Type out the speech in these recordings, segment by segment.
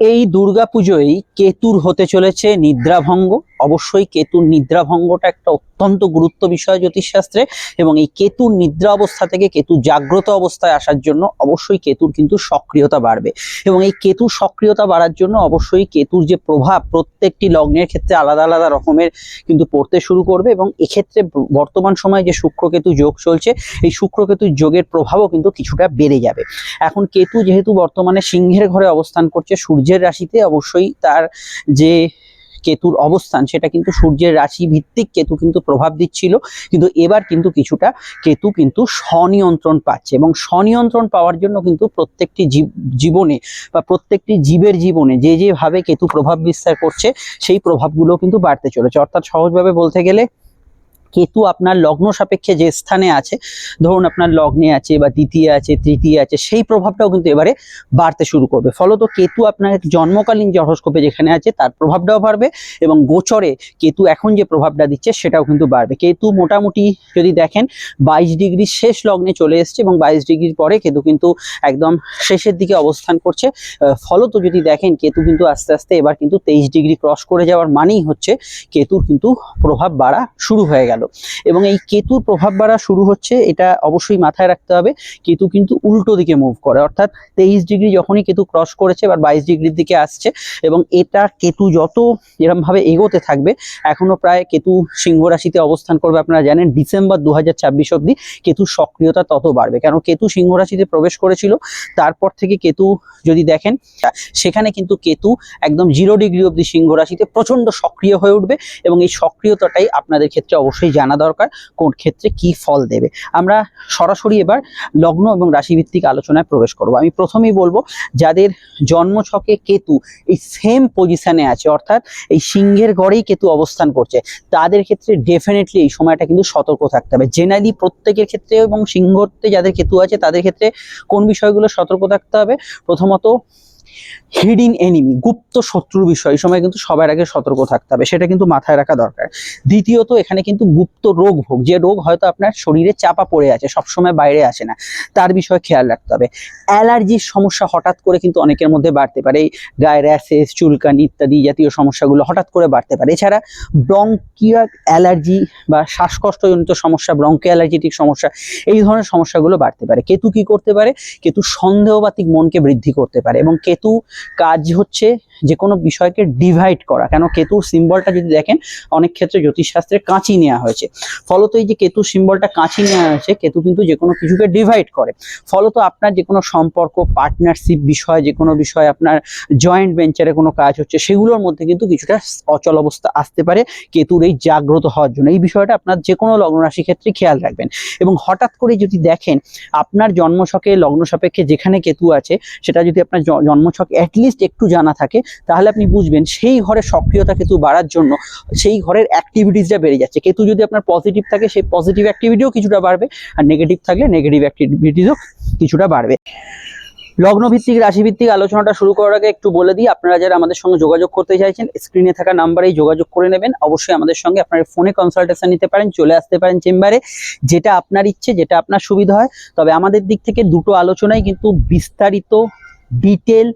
এই দুর্গাপুজোয় কেতুর হতে চলেছে নিদ্রাভঙ্গ। অবশ্যই কেতুর নিদ্রাভঙ্গটা একটা অত্যন্ত গুরুত্ব বিষয় জ্যোতিষশাস্ত্রে এবং এই কেতুর নিদ্রা অবস্থা থেকে কেতু জাগ্রত অবস্থায় আসার জন্য অবশ্যই কেতুর কিন্তু সক্রিয়তা বাড়বে। এবং এই কেতুর সক্রিয়তা বাড়ার জন্য অবশ্যই কেতুর যে প্রভাব প্রত্যেকটি লগ্নের ক্ষেত্রে আলাদা আলাদা রকমের কিন্তু পড়তে শুরু করবে এবং এক্ষেত্রে বর্তমান সময়ে যে শুক্রকেতু যোগ চলছে, এই শুক্রকেতুর যোগের প্রভাবও কিন্তু কিছুটা বেড়ে যাবে। এখন কেতু যেহেতু বর্তমানে সিংহের ঘরে অবস্থান করছে, সূর্যের রাশিতে অবশ্যই তার যে কেতুর অবস্থান, সেটা কিন্তু সূর্যের রাশি ভিত্তিক কেতু কিন্তু প্রভাব দিচ্ছিল। কিন্তু এবার কিন্তু কিছুটা কেতু কিন্তু স্বনিয়ন্ত্রণ পাচ্ছে এবং স্বনিয়ন্ত্রণ পাওয়ার জন্য কিন্তু প্রত্যেকটি জীব- জীবনে বা প্রত্যেকটি জীবের জীবনে যে যেভাবে কেতু প্রভাব বিস্তার করছে, সেই প্রভাবগুলো কিন্তু বাড়তে চলেছে। অর্থাৎ সহজভাবে বলতে গেলে কেতু আপনার লগ্ন সাপেক্ষে যে স্থানে আছে, ধরুন আপনার লগ্নে আছে বা দ্বিতীয় আছে, তৃতীয় আছে, সেই প্রভাবটাও কিন্তু এবারে বাড়তে শুরু করবে। ফলত কেতু আপনার জন্মকালীন যে হরস্কোপে যেখানে আছে, তার প্রভাবটাও বাড়বে এবং গোচরে কেতু এখন যে প্রভাবটা দিচ্ছে, সেটাও কিন্তু বাড়বে। কেতু মোটামুটি যদি দেখেন, বাইশ ডিগ্রি শেষ লগ্নে চলে এসছে এবং বাইশ ডিগ্রির পরে কেতু কিন্তু একদম শেষের দিকে অবস্থান করছে। ফলত যদি দেখেন, কেতু কিন্তু আস্তে আস্তে এবার কিন্তু তেইশ ডিগ্রি ক্রস করে যাওয়ার মানেই হচ্ছে, কেতুর কিন্তু প্রভাব বাড়া শুরু হয়ে গেল। এবং এই কেতুর প্রভাব বাড়া শুরু হচ্ছে, এটা অবশ্যই মাথায় রাখতে হবে। কেতু কিন্তু উল্টো দিকে মুভ করে। অর্থাৎ তেইশ ডিগ্রি যখনই কেতু ক্রস করেছে, এবার বাইশ ডিগ্রির দিকে আসছে। এবং এটা কেতু যত এরম ভাবে এগোতে থাকবে, এখনও প্রায় কেতু সিংহ রাশিতে অবস্থান করবে আপনারা জানেন, ডিসেম্বর দু হাজার ছাব্বিশ অব্দি কেতুর সক্রিয়তা তত বাড়বে। কেন? কেতু সিংহ রাশিতে প্রবেশ করেছিল, তারপর থেকে কেতু যদি দেখেন, সেখানে কিন্তু কেতু একদম জিরো ডিগ্রি অব্দি সিংহ রাশিতে প্রচণ্ড সক্রিয় হয়ে উঠবে। এবং এই সক্রিয়তাটাই আপনাদের ক্ষেত্রে অবশ্যই জানা দরকার কোন ক্ষেত্রে কি ফল দেবে। আমরা সরাসরি এবার লগ্ন এবং রাশিভিত্তিক আলোচনায় প্রবেশ করব। আমি প্রথমেই বলব, যাদের জন্মছকে কেতু এই সেম পজিশনে আছে, অর্থাৎ এই সিংহের ঘরেই কেতু অবস্থান করছে, তাদের ক্ষেত্রে ডেফিনেটলি এই সময়টা কিন্তু সতর্ক থাকতে হবে। জেনারেলি প্রত্যেকের ক্ষেত্রে এবং সিংহতে যাদের কেতু আছে, তাদের ক্ষেত্রে কোন বিষয়গুলো সতর্ক থাকতে হবে? প্রথমত হিডিন এনিমি গুপ্ত শত্রুর বিষয়, এই সময় কিন্তু সবার আগে সতর্ক থাকতে হবে, সেটা কিন্তু মাথায় রাখা দরকার। দ্বিতীয়ত, এখানে কিন্তু গুপ্ত রোগ ভোগ, যে রোগ হয়তো আপনার শরীরে চাপা পড়ে আছে, সবসময় বাইরে আসে না, তার বিষয়ে খেয়াল রাখতে হবে। অ্যালার্জির সমস্যা হঠাৎ করে কিন্তু অনেকের মধ্যে বাড়তে পারে এই গায়ে র্যাশেস চুলকানি ইত্যাদি জাতীয় সমস্যাগুলো হঠাৎ করে বাড়তে পারে। এছাড়া ব্রঙ্কিয়া অ্যালার্জি বা শ্বাসকষ্টজনিত সমস্যা ব্রঙ্কি অ্যালার্জিটিক সমস্যা, এই ধরনের সমস্যাগুলো বাড়তে পারে। কেতু কি করতে পারে? কেতু সন্দেহবাতিক মনকে বৃদ্ধি করতে পারে এবং কেতু কাজ হচ্ছে যে কোনো বিষয়কে ডিভাইড করা। কেন? কেতু সিম্বলটা যদি দেখেন, অনেক ক্ষেত্রে জ্যোতিষশাস্ত্রে কাঁচি নেওয়া হয়েছে। ফলত এই যে কেতু সিম্বলটা কাঁচি নেওয়া হয়েছে, কেতু কিন্তু যে কোনো কিছুকে ডিভাইড করে। ফলত আপনার যে কোনো সম্পর্ক পার্টনারশিপ বিষয় যে কোনো বিষয় আপনার জয়েন্ট ভেঞ্চারে কোনো কাজ হচ্ছে, সেগুলোর মধ্যে কিন্তু কিছুটা অচল অবস্থা আসতে পারে, কেতুর এই জাগ্রত হওয়ার জন্য। এই বিষয়টা আপনার যে কোনো লগ্ন রাশি ক্ষেত্রে খেয়াল রাখবেন। এবং হঠাৎ করে যদি দেখেন, আপনার জন্মছকে লগ্ন সাপেক্ষে যেখানে কেতু আছে, সেটা যদি আপনার জন্মছক অ্যাটলিস্ট একটু জানা থাকে তাহলে আপনি বুঝবেন সেই ঘরের সক্রিয়তা কেতু বাড়ার জন্য সেই ঘরের অ্যাক্টিভিটিসটা বেড়ে যাচ্ছে। কেতু যদি আপনার পজিটিভ থাকে, সেই পজিটিভ অ্যাক্টিভিটিও কিছুটা বাড়বে আর নেগেটিভ থাকলে নেগেটিভ অ্যাক্টিভিটিসও কিছুটা বাড়বে। লগ্নভিত্তিক রাশিভিত্তিক আলোচনাটা শুরু করার আগে একটু বলে দিই, আপনারা যারা আমাদের সঙ্গে যোগাযোগ করতে চাইছেন স্ক্রিনে থাকা নাম্বারেই যোগাযোগ করে নেবেন। অবশ্যই আমাদের সঙ্গে আপনার ফোনে কনসালটেশন নিতে পারেন, চলে আসতে পারেন চেম্বারে যেটা আপনার ইচ্ছে, যেটা আপনার সুবিধা হয়, তবে আমাদের দিক থেকে দুটো আলোচনাই কিন্তু বিস্তারিত ডিটেল,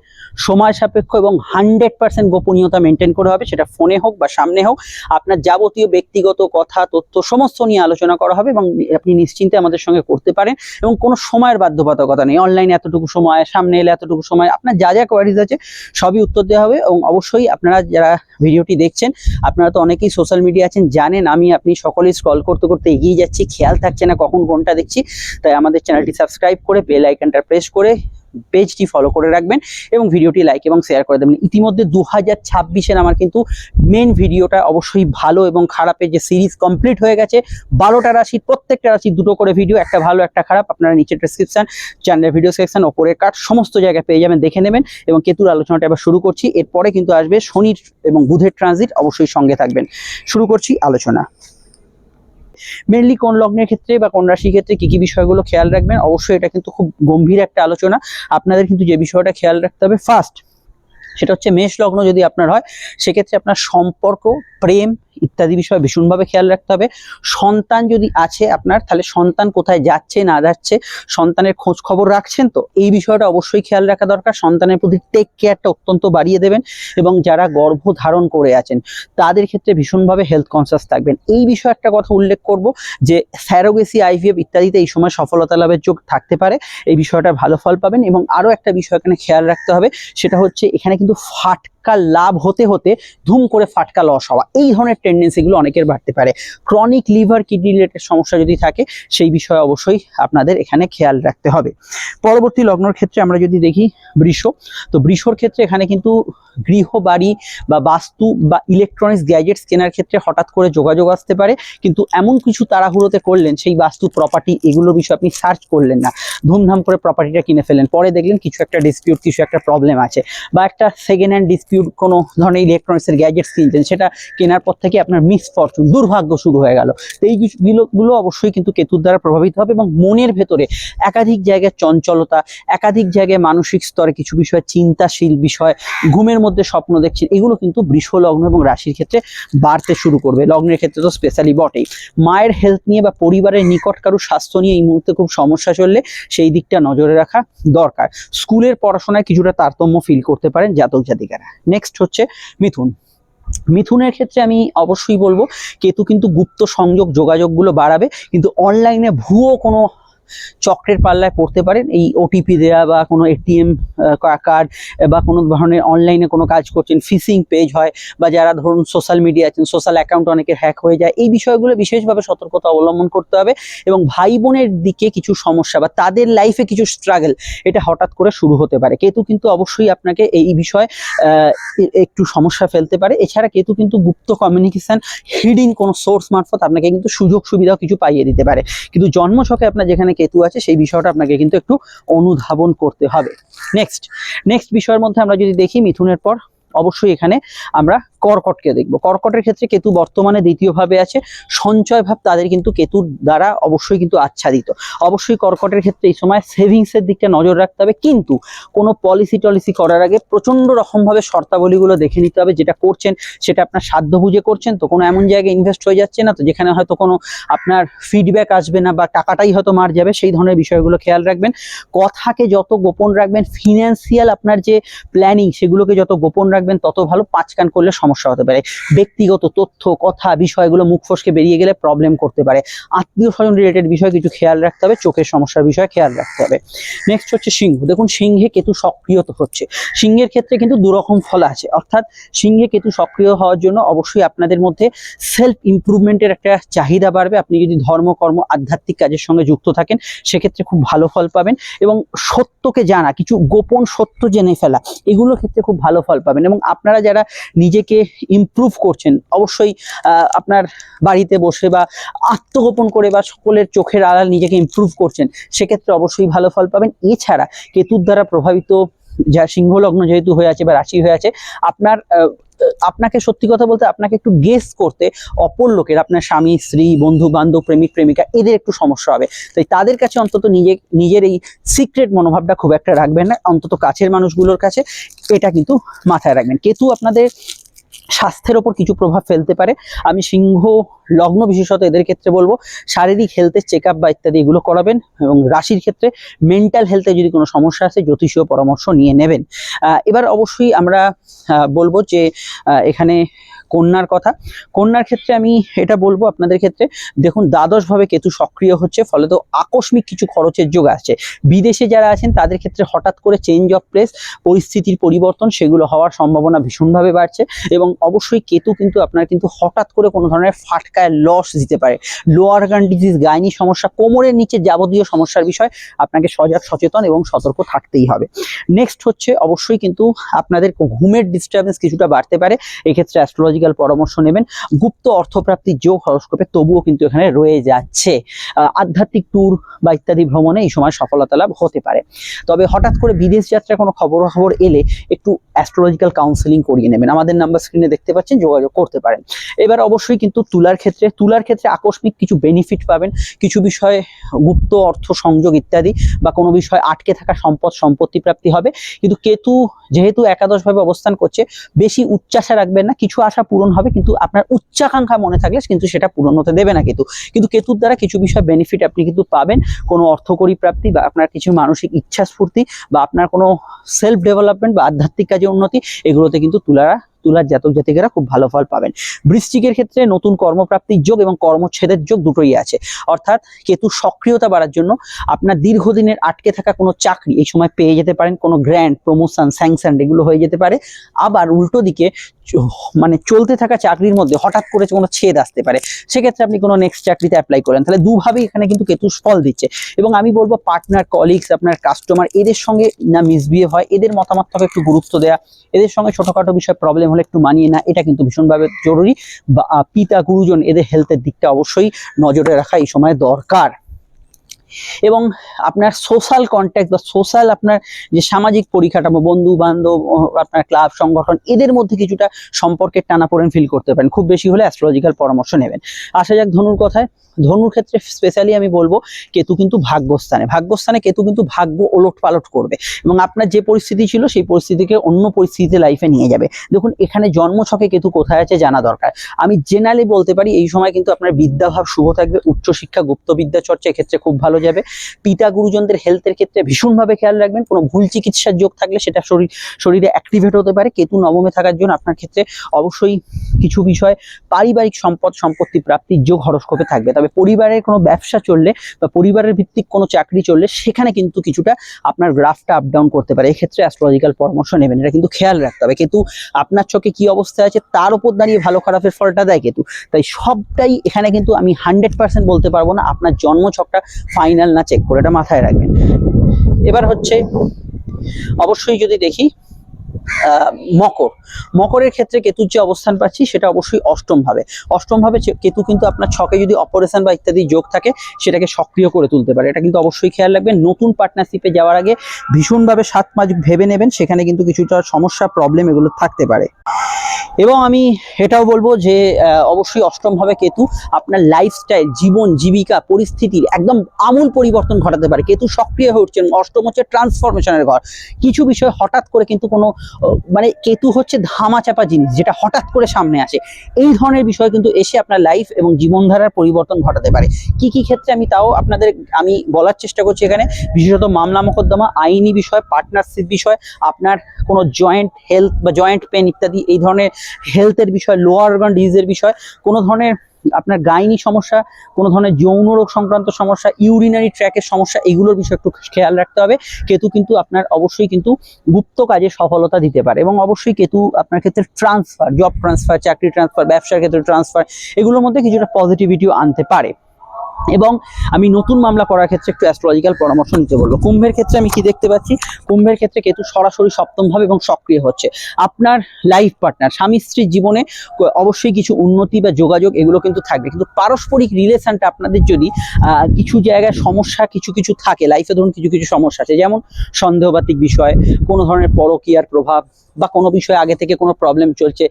সময় সাপেক্ষ এবং হান্ড্রেড পার্সেন্ট গোপনীয়তা মেনটেন করা হবে, সেটা ফোনে হোক বা সামনে হোক। আপনার যাবতীয় ব্যক্তিগত কথা, তথ্য, সমস্ত নিয়ে আলোচনা করা হবে এবং আপনি নিশ্চিন্তে আমাদের সঙ্গে করতে পারেন এবং কোনো সময়ের বাধ্যবাধকতা নেই। অনলাইনে এতটুকু সময়, সামনে এলে এতটুকু সময়, আপনার যা যা কোয়ারিজ আছে সবই উত্তর দেওয়া হবে এবং অবশ্যই আপনারা যারা ভিডিওটি দেখছেন, আপনারা তো অনেকেই সোশ্যাল মিডিয়া আছেন, জানেন আমি, আপনি সকলেই স্ক্রল করতে করতে এগিয়ে যাচ্ছি, খেয়াল থাকছে না কখন কোনটা দেখছি, তাই আমাদের চ্যানেলটি সাবস্ক্রাইব করে বেল আইকনটা প্রেস করে পেজটি ফলো করে রাখবেন এবং ভিডিওটি লাইক এবং শেয়ার করে দেবেন। ইতিমধ্যে দু হাজার ছাব্বিশের আমার কিন্তু মেন ভিডিওটা অবশ্যই ভালো এবং খারাপের যে সিরিজ কমপ্লিট হয়ে গেছে, বারোটা রাশির প্রত্যেকটা রাশি দুটো করে ভিডিও একটা ভালো, একটা খারাপ, আপনারা নিচে ডেসক্রিপশন চ্যানেলের ভিডিও সেকশন ওপরের কাট সমস্ত জায়গায় পেয়ে যাবেন, দেখে নেবেন এবং কেতুর আলোচনাটা এবার শুরু করছি। এরপরে কিন্তু আসবে শনির এবং বুধের ট্রানজিট অবশ্যই সঙ্গে থাকবেন। শুরু করছি আলোচনা। মেনলি কোন লগ্নের ক্ষেত্রে বা কোন রাশির ক্ষেত্রে কি কি বিষয়গুলো খেয়াল রাখবেন? অবশ্যই এটা কিন্তু খুব গম্ভীর একটা আলোচনা। আপনাদের কিন্তু যে বিষয়টা খেয়াল রাখতে হবে ফার্স্ট সেটা হচ্ছে মেষ লগ্ন যদি আপনার হয়, সেক্ষেত্রে আপনার সম্পর্ক, প্রেম ইত্যাদি বিষয়ে ভীষণভাবে খেয়াল রাখতে হবে। সন্তান যদি আছে আপনার, তাহলে সন্তান কোথায় যাচ্ছে, না যাচ্ছে, সন্তানের খোঁজ খবর রাখছেন তো, এই বিষয়টা অবশ্যই খেয়াল রাখা দরকার। সন্তানের প্রতি টেক কেয়ারটা অত্যন্ত বাড়িয়ে দেবেন এবং যারা গর্ভ ধারণ করে আছেন, তাদের ক্ষেত্রে ভীষণভাবে হেলথ কনসিয়াস থাকবেন। এই বিষয়ে একটা কথা উল্লেখ করব যে স্যারোগেসি আইভিএফ ইত্যাদিতে এই সময় সফলতা লাভের যোগ থাকতে পারে। এই বিষয়টা ভালো ফল পাবেন এবং আরও একটা বিষয় এখানে খেয়াল রাখতে হবে, সেটা হচ্ছে এখানে কিন্তু ফাটকা লাভ হতে হতে ধুম করে ফাটকা লস হওয়া। এই ধরনের টেন্ডেন্সিগুলো অনেকের বাড়তে পারে। ক্রনিক লিভার কিডনি রিলেটেড সমস্যা যদি থাকে, সেই বিষয়ে অবশ্যই আপনাদের এখানে খেয়াল রাখতে হবে। পরবর্তী লগ্নর ক্ষেত্রে আমরা যদি দেখি বৃষ, তো বৃষর ক্ষেত্রে এখানে কিন্তু গৃহ বাড়ি বা বাস্তু বা ইলেকট্রনিক্স গ্যাজেটস কেনার ক্ষেত্রে হঠাৎ করে যোগাযোগ আসতে পারে। কিন্তু এমন কিছু তাড়াহুড়োতে করলেন, সেই বাস্তু প্রপার্টি এগুলোর বিষয়ে আপনি সার্চ করলেন না। ধুমধাম করে প্রপার্টিটা কিনে ফেলেন পরে দেখলেন কিছু একটা ডিসপিউট কিছু একটা প্রবলেম আছে। বা একটা সেকেন্ড হ্যান্ড ডিসপিউট কোনো ধরনের ইলেকট্রনিক্সের গ্যাজেটস কিনছেন সেটা কেনার পর থেকে আপনার মিস দুর্ভাগ্য শুরু হয়ে গেল। এই গুলো অবশ্যই কিন্তু কেতুর দ্বারা প্রভাবিত হবে এবং মনের ভেতরে একাধিক জায়গায় চঞ্চলতা, একাধিক জায়গায় মানসিক স্তরে কিছু বিষয় চিন্তাশীল বিষয়, ঘুমের মধ্যে স্বপ্ন দেখছেন, এগুলো কিন্তু বৃষ লগ্ন এবং রাশির ক্ষেত্রে বাড়তে শুরু করবে। লগ্নের ক্ষেত্রে তো স্পেশালি বটেই। মায়ের হেলথ নিয়ে বা পরিবারের নিকট কারও স্বাস্থ্য নিয়ে এই মুহূর্তে খুব সমস্যা চললে সেই দিকটা নজরে রাখা দরকার। স্কুলের পড়াশোনায় কিছুটা তারতম্য ফিল করতে পারেন জাতক জাতিকারা নেক্সট হচ্ছে মিথুন। মিথুনের ক্ষেত্রে আমি অবশ্যই বলব, কেতু কিন্তু গুপ্ত সংযোগ যোগাযোগগুলো বাড়াবে, কিন্তু অনলাইনে ভুয়ো কোনো চক্রের পাল্লায় পড়তে পারেন। এই ওটিপি দেওয়া বা কোনো এটিএম কার্ড বা কোনো ধরনের অনলাইনে কোনো কাজ করছেন ফিসিং পেজ হয় বা যারা ধরুন সোশ্যাল মিডিয়া আছেন সোশ্যাল অ্যাকাউন্ট অনেকের হ্যাক হয়ে যায়, এই বিষয়গুলো বিশেষভাবে সতর্কতা অবলম্বন করতে হবে এবং ভাই বোনের দিকে কিছু সমস্যা বা তাদের লাইফে কিছু স্ট্রাগল এটা হঠাৎ করে শুরু হতে পারে। কেতু কিন্তু অবশ্যই আপনাকে এই বিষয়ে একটু সমস্যা ফেলতে পারে। এছাড়া কেতু কিন্তু গুপ্ত কমিউনিকেশন হিডিং কোনো সোর্স মারফত আপনাকে কিন্তু সুযোগ সুবিধাও কিছু পাইয়ে দিতে পারে। কিন্তু জন্মছকে আপনার যেখানে কেতু আছে, সেই বিষয়টা আপনাকে কিন্তু একটু অনুধাবন করতে হবে। নেক্সট নেক্সট বিষয়ের মধ্যে আমরা যদি দেখি মিথুনের পর, অবশ্যই এখানে আমরা কর্কটকে দেখব। কর্কটের ক্ষেত্রে কেতু বর্তমানে দ্বিতীয় ভাবে আছে। সঞ্চয় ভাব তাদের কিন্তু কেতুর দ্বারা অবশ্যই কিন্তু আচ্ছাদিত। অবশ্যই কর্কটের ক্ষেত্রে এই সময় সেভিংসের দিকটা নজর রাখতে হবে। কিন্তু কোনো পলিসি টলিসি করার আগে প্রচণ্ড রকমভাবে শর্তাবলীগুলো দেখে নিতে হবে। যেটা করছেন সেটা আপনার সাধ্য বুঝে করছেন। তো কোনো এমন জায়গায় ইনভেস্ট হয়ে যাচ্ছে না। তো যেখানে হয়তো কোনো আপনার ফিডব্যাক আসবে না বা টাকাটাই হয়তো মার যাবে, সেই ধরনের বিষয়গুলো খেয়াল রাখবেন। কথাকে যত গোপন রাখবেন ফিনান্সিয়াল আপনার যে প্ল্যানিং সেগুলোকে যত গোপন রাখবেন, তত ভালো। পাঁচ কান করলে সমস্যা হতে পারে। ব্যক্তিগত তথ্য, কথা, বিষয়গুলো মুখ ফসকে বেরিয়ে গেলে প্রবলেম করতে পারে। আত্মীয় স্বজন রিলেটেড বিষয়ে কিছু খেয়াল রাখতে হবে, চোখের সমস্যার বিষয়ে খেয়াল রাখতে হবে। নেক্সট হচ্ছে সিংহ। দেখুন, সিংহে কেতু সক্রিয় তো হচ্ছে। সিংহের ক্ষেত্রে কিন্তু দুরকম ফল আছে। অর্থাৎ সিংহে কেতু সক্রিয় হওয়ার জন্য অবশ্যই আপনাদের মধ্যে সেলফ ইমপ্রুভমেন্টের একটা চাহিদা বাড়বে। আপনি যদি ধর্ম, কর্ম, আধ্যাত্মিক কাজের সঙ্গে যুক্ত থাকেন, সেক্ষেত্রে খুব ভালো ফল পাবেন এবং সত্যকে জানা, কিছু গোপন সত্য জেনে ফেলা এগুলোর ক্ষেত্রে খুব ভালো ফল পাবেন। এবং আপনারা যারা নিজেকে ইমপ্রুভ করছেন, অবশ্যই আপনার বাড়িতে বসে বা আত্মগোপন করে বা সকলের চোখের আড়াল নিজেকে ইমপ্রুভ করছেন, সেক্ষেত্রে অবশ্যই ভালো ফল পাবেন। এছাড়া কেতুর দ্বারা প্রভাবিত যা সিংহ লগ্ন যেহেতু হয়ে আছে বা রাশি হয়ে আছে, আপনার আপনাকে সত্যি কথা বলতে আপনাকে একটু গেস করতে অপর লোকের, আপনার স্বামী, স্ত্রী, বন্ধু, বান্ধব, প্রেমিক, প্রেমিকা, এদের একটু সমস্যা হবে। তাই তাদের কাছে অন্তত নিজে, নিজের এই সিক্রেট মনোভাবটা খুব একটা রাখবেন না, অন্তত কাছের মানুষগুলোর কাছে এটা কিন্তু মাথায় রাখবেন। কেতু আপনাদের স্বাস্থ্যের ওপর কিছু প্রভাব ফেলতে পারে। আমি সিংহ, লগ্ন বিশেষত এদের ক্ষেত্রে বলব, শারীরিক হেলথের চেক বা ইত্যাদি এগুলো করাবেন এবং রাশির ক্ষেত্রে মেন্টাল হেলথে যদি কোনো সমস্যা আছে জ্যোতিষীয় পরামর্শ নিয়ে নেবেন। এবার অবশ্যই আমরা বলব যে এখানে কন্যার কথা। কন্যার ক্ষেত্রে আমি এটা বলব আপনাদের ক্ষেত্রে, দেখুন দ্বাদশভাবে কেতু সক্রিয় হচ্ছে, ফলে তো আকস্মিক কিছু খরচের যোগ আসছে। বিদেশে যারা আছেন, তাদের ক্ষেত্রে হঠাৎ করে চেঞ্জ অফ প্লেস পরিস্থিতির পরিবর্তন, সেগুলো হওয়ার সম্ভাবনা ভীষণভাবে বাড়ছে। এবং অবশ্যই কেতু কিন্তু আপনার কিন্তু হঠাৎ করে কোনো ধরনের ফাটকায় লস দিতে পারে। লোয়ার গান ডিজিজ গাইনি সমস্যা, কোমরের নিচে যাবতীয় সমস্যার বিষয়, আপনাকে সজাগ, সচেতন এবং সতর্ক থাকতেই হবে। নেক্সট হচ্ছে, অবশ্যই কিন্তু আপনাদের ঘুমের ডিস্টারবেন্স কিছুটা বাড়তে পারে। এক্ষেত্রে অ্যাস্ট্রোলজিক্যাল পরামর্শ নেবেন। গুপ্ত অর্থপ্রাপ্তির যোগ হরস্কোপে তবুও কিন্তু এখানে রয়ে যাচ্ছে। আধ্যাত্মিক ট্যুর বা ইত্যাদি ভ্রমণে এই সময় সফলতা লাভ হতে পারে। তবে হঠাৎ করে বিদেশ যাত্রার কোনো খবর খবর এলে একটু অ্যাস্ট্রোলজিক্যাল কাউন্সেলিং করিয়ে নেবেন। আমাদের নাম্বার স্ক্রিনে দেখতে পাচ্ছেন, যোগাযোগ করতে পারেন। এবার অবশ্যই কিন্তু তুলার ক্ষেত্রে তুলার ক্ষেত্রে আকস্মিক কিছু বেনিফিট পাবেন। কিছু বিষয়ে গুপ্ত অর্থ সংযোগ ইত্যাদি বা কোনো বিষয় আটকে থাকা সম্পদ, সম্পত্তি প্রাপ্তি হবে। কিন্তু কেতু যেহেতু একাদশভাবে অবস্থান করছে, বেশি উচ্চাশা রাখবেন না। কিছু আশা পূরণ হবে, কিন্তু আপনার উচ্চাকাঙ্ক্ষা মনে থাকলে কিন্তু সেটা পূরণ হতে দেবে না কেতু। কিন্তু কেতুর দ্বারা কিছু বিষয় বেনিফিট আপনি কিন্তু পাবেন। কোনো অর্থকরী প্রাপ্তি বা আপনার কিছু মানসিক ইচ্ছা স্ফূর্তি বা আপনার কোনো সেলফ ডেভেলপমেন্ট বা আধ্যাত্মিক কাজে উন্নতি, এগুলোতে কিন্তু তুলারা তুলার জাতক জাতিকেরা খুব ভালো ফল পাবেন। বৃশ্চিকের ক্ষেত্রে নতুন কর্মপ্রাপ্তির যোগ এবং কর্মচ্ছেদের যোগ দুটোই আছে। অর্থাৎ কেতু সক্রিয়তা বাড়ার জন্য আপনার দীর্ঘদিনের আটকে থাকা কোনো চাকরি এই সময় পেয়ে যেতে পারেন, কোনো গ্র্যান্ড প্রমোশন স্যাংশন এগুলো হয়ে যেতে পারে। আবার উল্টো দিকে মানে চলতে থাকা চাকরির মধ্যে হঠাৎ করে কোনো ছেদ আসতে পারে, সেক্ষেত্রে আপনি কোনো নেক্সট চাকরিতে অ্যাপ্লাই করেন। তাহলে দুভাবেই এখানে কিন্তু কেতু ফল দিচ্ছে। এবং আমি বলব পার্টনার কলিগস আপনার কাস্টমার এদের সঙ্গে না মিসবিহেভ হয়, এদের মতামতটাকে একটু গুরুত্ব দেওয়া এদের সঙ্গে ছোটখাটো বিষয় প্রবলেম হলে একটু মানিয়ে না এটা কিন্তু ভীষণভাবে জরুরি। বা পিতা, গুরুজন এদের হেলথের দিকটা অবশ্যই নজরে রাখা এই সময় দরকার। এবং আপনার সোশ্যাল কন্ট্যাক্ট বা সোশ্যাল আপনার যে সামাজিক পরিকাঠামো বন্ধু বান্ধব আপনার ক্লাব সংগঠন, এদের মধ্যে কিছুটা সম্পর্কের টানাপোড়েন ফিল করতে পারেন। খুব বেশি হলে অ্যাস্ট্রোলজিক্যাল পরামর্শ নেবেন। আসা যাক ধনুর কথায়। ধনুর ক্ষেত্রে স্পেশালি আমি বলব, কেতু কিন্তু ভাগ্যস্থানে। ভাগ্যস্থানে কেতু কিন্তু ভাগ্য ওলট পালট করবে এবং আপনার যে পরিস্থিতি ছিল, সেই পরিস্থিতিকে অন্য পরিস্থিতিতে লাইফে নিয়ে যাবে। দেখুন, এখানে জন্মছকে কেতু কোথায় আছে জানা দরকার। আমি জেনারেলি বলতে পারি, এই সময় কিন্তু আপনার বিদ্যাভাব শুভ থাকবে, উচ্চশিক্ষা গুপ্ত বিদ্যা চর্চা এক্ষেত্রে খুব ভালো যাবে। পিতা গুরুজনদের হেলথের ক্ষেত্রে ভীষণভাবে খেয়াল রাখবেন। কোনো ভুল চিকিৎসার যোগ থাকলে সেটা শরীর, শরীরে অ্যাক্টিভেট হতে পারে। কেতু নবমে থাকার জন্য আপনার ক্ষেত্রে অবশ্যই কিছু বিষয় পারিবারিক সম্পদ, সম্পত্তি প্রাপ্তির যোগ হরস্কোপে থাকবে। তবে পরিবারের কোনো ব্যবসা চললে বা পরিবারের ভিত্তিক কোনো চাকরি চললে সেখানে কিন্তু কিছুটা আপনার গ্রাফটা আপ ডাউন করতে পারে। এক্ষেত্রে অ্যাস্ট্রোলজিক্যাল পরামর্শ নেবেন। এটা কিন্তু খেয়াল রাখতে হবে। কেতু, আপনার চোখে কি অবস্থায় আছে? তার উপর দাঁড়িয়ে ভালো খারাপের ফলটা দেয় কেতু। তাই সবটাই এখানে কিন্তু আমি হান্ড্রেড পার্সেন্ট বলতে পারব না। আপনার জন্মছকটা ফাইনাল না চেক করে, এটা মাথায় রাখবেন। এবার হচ্ছে, অবশ্যই যদি দেখি মকর। মকরের ক্ষেত্রে কেতুর যে অবস্থান পাচ্ছি, সেটা অবশ্যই অষ্টম ভাবে। অষ্টম ভাবে কেতু কিন্তু আপনার ছকে যদি অপারেশন বা ইত্যাদি যোগ থাকে, সেটাকে সক্রিয় করে তুলতে পারে। এটা কিন্তু অবশ্যই খেয়াল রাখবেন। নতুন পার্টনারশিপে যাওয়ার আগে ভীষণভাবে সাত মাস ভেবে নেবেন, সেখানে কিন্তু কিছুটা সমস্যা প্রবলেম এগুলো থাকতে পারে। এবং আমি এটাও বলব যে অবশ্যই অষ্টম ভাবে কেতু। আপনার লাইফস্টাইল জীবন, জীবিকা পরিস্থিতির একদম আমূল পরিবর্তন ঘটাতে পারে। কেতু সক্রিয় হয়ে উঠছেন। অষ্টম হচ্ছে ট্রান্সফরমেশনের ঘর। কিছু বিষয় হঠাৎ করে কিন্তু কোনো মানে কেতু হচ্ছে ধামাচাপা জিনিস, যেটা হঠাৎ করে সামনে আসে। এই ধরনের বিষয় কিন্তু এসে আপনার লাইফ এবং জীবনধারার পরিবর্তন ঘটাতে পারে। কি কি ক্ষেত্রে আমি তাও আপনাদের, আমি বলার চেষ্টা করছি এখানে, বিশেষত মামলা মোকদ্দমা, আইনি বিষয় পার্টনারশিপ বিষয়, আপনার কোনো জয়েন্ট হেলথ বা জয়েন্ট পেন ইত্যাদি, এই ধরনের হেলথের বিষয় লোয়ার অর্গান ডিজিজের বিষয়, কোনো ধরনের আপনার গাইনি সমস্যা, কোনো ধরনের যৌন রোগ সংক্রান্ত সমস্যা ইউরিনারি ট্র্যাকের সমস্যা, এগুলোর বিষয়ে একটু খেয়াল রাখতে হবে। কেতু কিন্তু আপনার অবশ্যই কিন্তু গুপ্ত কাজে সফলতা দিতে পারে এবং অবশ্যই কেতু আপনার ক্ষেত্রে ট্রান্সফার জব ট্রান্সফার চাকরি ট্রান্সফার ব্যবসার ক্ষেত্রে ট্রান্সফার এগুলোর মধ্যে কিছুটা পজিটিভিটিও আনতে পারে। এবং আমি নতুন মামলা করার ক্ষেত্রে একটু অ্যাস্ট্রোলজিক্যাল পরামর্শ নিতে বলব। কুম্ভের ক্ষেত্রে আমি কি দেখতে পাচ্ছি? কুম্ভের ক্ষেত্রে কেতু সরাসরি সপ্তম ভাবে এবং সক্রিয় হচ্ছে। আপনার লাইফ পার্টনার স্বামী স্ত্রীর জীবনে অবশ্যই কিছু উন্নতি বা যোগাযোগ এগুলো কিন্তু থাকবে। কিন্তু পারস্পরিক রিলেশনটা আপনাদের যদি কিছু জায়গায় সমস্যা কিছু কিছু থাকে লাইফে ধরুন কিছু কিছু সমস্যা আছে, যেমন সন্দেহবাতিক বিষয়, কোনো ধরনের পরকীয়ার প্রভাব বা কোনো বিষয়ে আগে থেকে কোনো প্রবলেম চলছে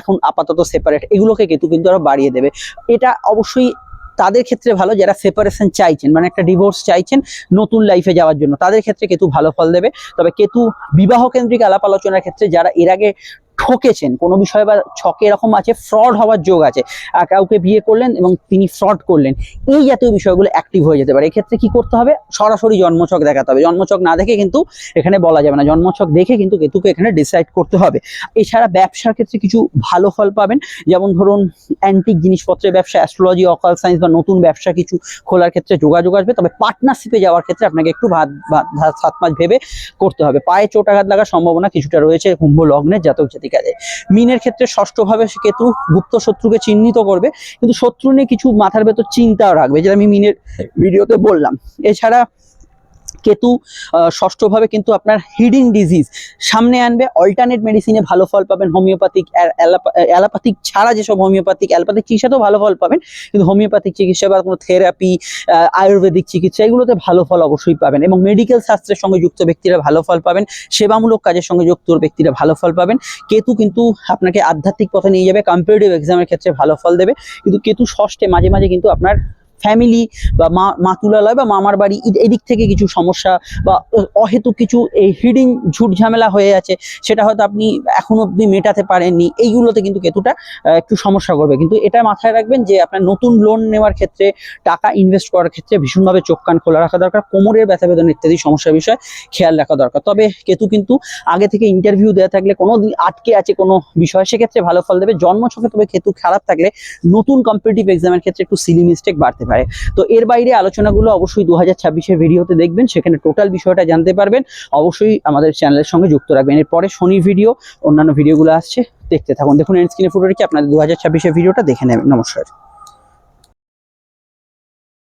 এখন আপাতত সেপারেট এগুলোকে কেতু কিন্তু আরও বাড়িয়ে দেবে। এটা অবশ্যই তাদের ক্ষেত্রে ভালো যারা সেপারেশন চাইছেন মানে একটা ডিভোর্স চাইছেন নতুন লাইফে যাওয়ার জন্য, তাদের ক্ষেত্রে কেতু ভালো ফল দেবে। তবে কেতু বিবাহ কেন্দ্রিক আলাপ আলোচনার ক্ষেত্রে যারা এর আগে ঠকেছেন। কোনো বিষয় বা ছকে এরকম আছে ফ্রড হওয়ার যোগ আছে। কাউকে বিয়ে করলেন এবং তিনি ফ্রড করলেন। এই জাতীয় বিষয়গুলো অ্যাক্টিভ হয়ে যেতে পারে। এক্ষেত্রে কি করতে হবে? সরাসরি জন্মছক দেখাতে হবে। জন্মছক না দেখে কিন্তু এখানে বলা যাবে না। জন্মছক দেখে কিন্তু কেতুকে এখানে ডিসাইড করতে হবে। এছাড়া ব্যবসার ক্ষেত্রে কিছু ভালো ফল পাবেন। যেমন ধরুন অ্যান্টিক জিনিসপত্রের ব্যবসা অ্যাস্ট্রোলজি অকাল সায়েন্স বা নতুন ব্যবসা কিছু খোলার ক্ষেত্রে যোগাযোগ আসবে। তবে পার্টনারশিপে যাওয়ার ক্ষেত্রে আপনাকে একটু ভাত সাত মাস ভেবে করতে হবে। পায়ে চোট আঘাত লাগার সম্ভাবনা কিছুটা রয়েছে। কুম্ভ লগ্নের জাতক জাতিকাদের মিনের ক্ষেত্রে ষষ্ঠভাবে সে কেতু গুপ্ত শত্রুকে চিহ্নিত করবে, কিন্তু শত্রু নিয়ে কিছু মাথার ভেতর চিন্তাও রাখবে, যেটা আমি মিনের ভিডিওতে বললাম। এছাড়া কেতু ষষ্ঠভাবে কিন্তু আপনার হিডিং ডিজিজ সামনে আনবে। অল্টারনেট মেডিসিনে ভালো ফল পাবেন, হোমিওপ্যাথিক অ্যালোপ্যাথিক ছাড়া যেসব হোমিওপ্যাথিক অ্যালোপ্যাথিক চিকিৎসাতেও ভালো ফল পাবেন, কিন্তু হোমিওপ্যাথিক চিকিৎসা বা কোনো থেরাপি আয়ুর্বেদিক চিকিৎসা এগুলোতে ভালো ফল অবশ্যই পাবেন এবং মেডিকেল শাস্ত্রের সঙ্গে যুক্ত ব্যক্তিরা ভালো ফল পাবেন, সেবামূলক কাজের সঙ্গে যুক্ত ব্যক্তিরা ভালো ফল পাবেন। কেতু কিন্তু আপনাকে আধ্যাত্মিক পথে নিয়ে যাবে কম্পিটিটিভ এক্সামের ক্ষেত্রে ভালো ফল দেবে, কিন্তু কেতু ষষ্ঠে মাঝে মাঝে কিন্তু আপনার ফ্যামিলি বা মা, মাতুলালয় বা মামার বাড়ি এদিক থেকে কিছু সমস্যা বা অহেতুক কিছু এই হিডিং, ঝুট ঝামেলা হয়ে আছে সেটা হয়তো আপনি এখনও অব্দি মেটাতে পারেননি। এইগুলোতে কিন্তু কেতুটা একটু সমস্যা করবে। কিন্তু এটা মাথায় রাখবেন যে আপনার নতুন লোন নেওয়ার ক্ষেত্রে, টাকা ইনভেস্ট করার ক্ষেত্রে ভীষণভাবে চোখ কান খোলা রাখা দরকার। কোমরের ব্যথা বেদনা ইত্যাদি সমস্যার বিষয়ে খেয়াল রাখা দরকার। তবে কেতু কিন্তু আগে থেকে ইন্টারভিউ দেওয়া থাকলে কোনো আটকে আছে কোনো বিষয়, সেক্ষেত্রে ভালো ফল দেবে। জন্মছকে তবে কেতু খারাপ থাকলে নতুন কম্পিটিটিভ এক্সামের ক্ষেত্রে একটু সিলি মিস্টেক বাড়তে পারে। তো এর বাইরে আলোচনাগুলো অবশ্যই দু হাজার ভিডিওতে দেখবেন, সেখানে টোটাল বিষয়টা জানতে পারবেন। অবশ্যই আমাদের চ্যানেলের সঙ্গে যুক্ত রাখবেন। এরপরে শনির ভিডিও অন্যান্য ভিডিওগুলো আসছে, দেখতে থাকুন। দেখুন এন্ড স্ক্রিনে ফুটো রেখে আপনাদের দু হাজার ভিডিওটা দেখে নেবেন। নমস্কার।